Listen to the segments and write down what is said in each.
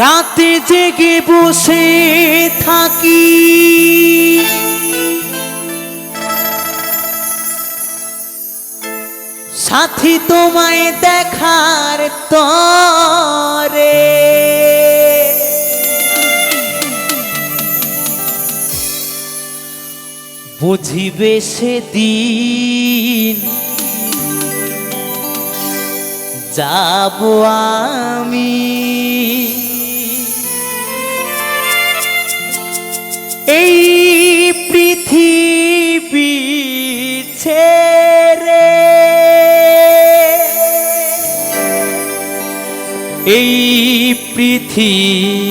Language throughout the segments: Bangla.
রাতে জেগে বসে থাকি। সাথী তোমায় দেখার তরে। বুঝিবে সেদিন যাব আমি। এই পৃথিবী ছেড়ে। এই পৃথিবী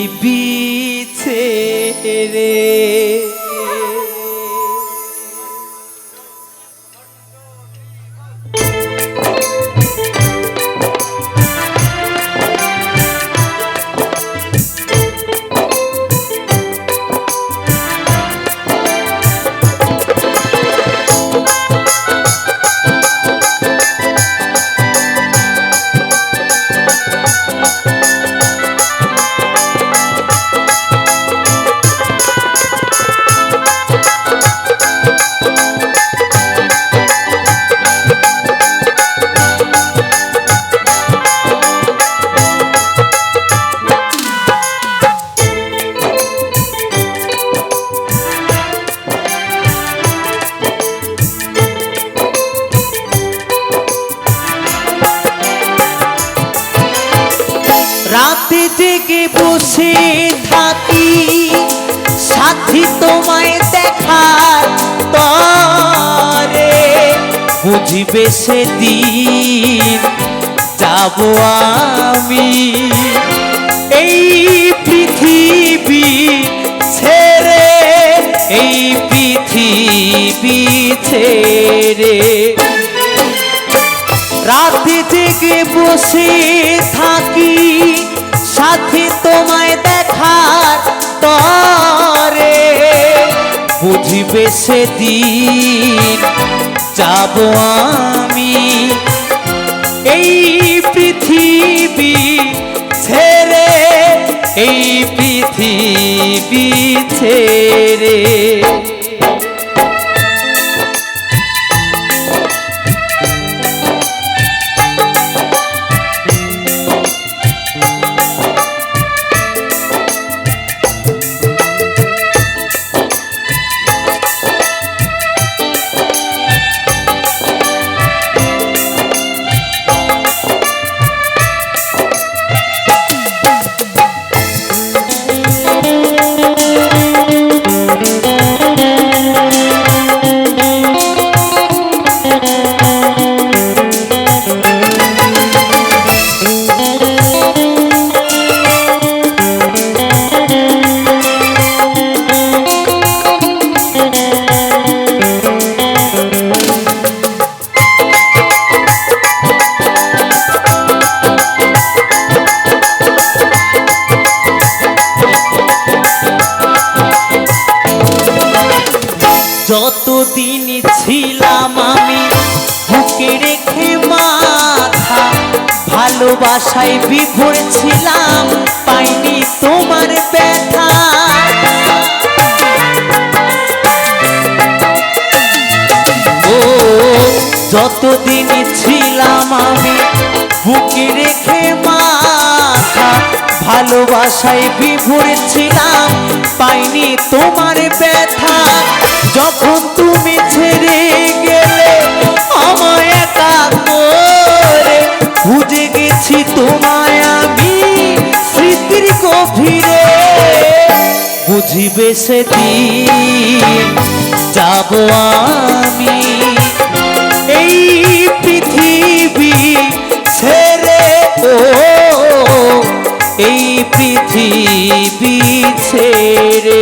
বসে থাকি। সাথী তোমায় দেখার তরে বুঝিবে সেদিন যাব আমি। এই পৃথিবী ছেড়ে, এই পৃথিবী ছেড়ে। রাতে জেগে বসে থাকি, সাথে তোমায় দেখার তরে বুঝিবে সেদিন যাব আমি। এই পৃথিবী ছেড়ে এই পৃথিবী ছেড়ে যতদিন ছিলাম আমি রেখে মাথা ভালোবাসায় বিভোর ছিলাম, পাইনি তোমার ব্যথা। ও, যতদিন ছিলাম আমি বুকে রেখে মাথা ভালোবাসায় বিভোর ছিলাম, পাইনি বুঝিবে সেদিন যাব আমি। এই পৃথিবী ছেড়ে ও এই পৃথিবী ছেড়ে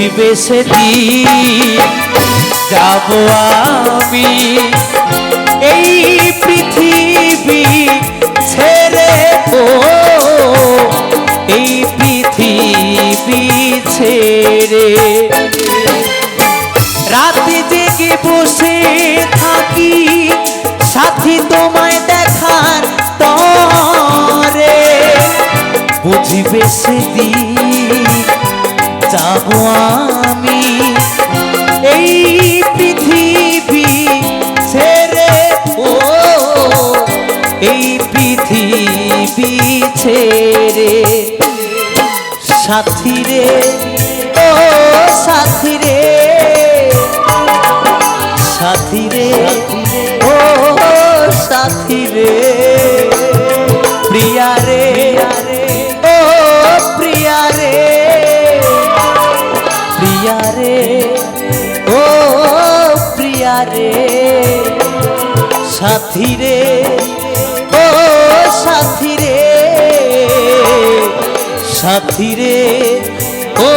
বুঝিবে সেদিন যাব আমি এই পৃথিবী ছেড়ে ও এই পৃথিবী ছেড়ে রাতে জেগে বসে থাকি, সাথী তোমায় দেখার তরে। বুঝিবে সেদিন আমি এই পৃথিবী ছেড়ে ও এই পৃথিবী ছেড়ে। সাথী রে ও সাথী সাথী রে ও সাথী রে সাথী রে ও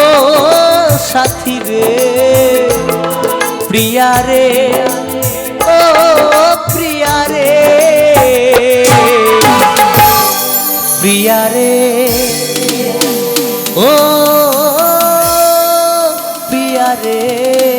সাথী রে প্রিয়া রে ও প্রিয়া রে প্রিয়া রে ও প্রিয়া রে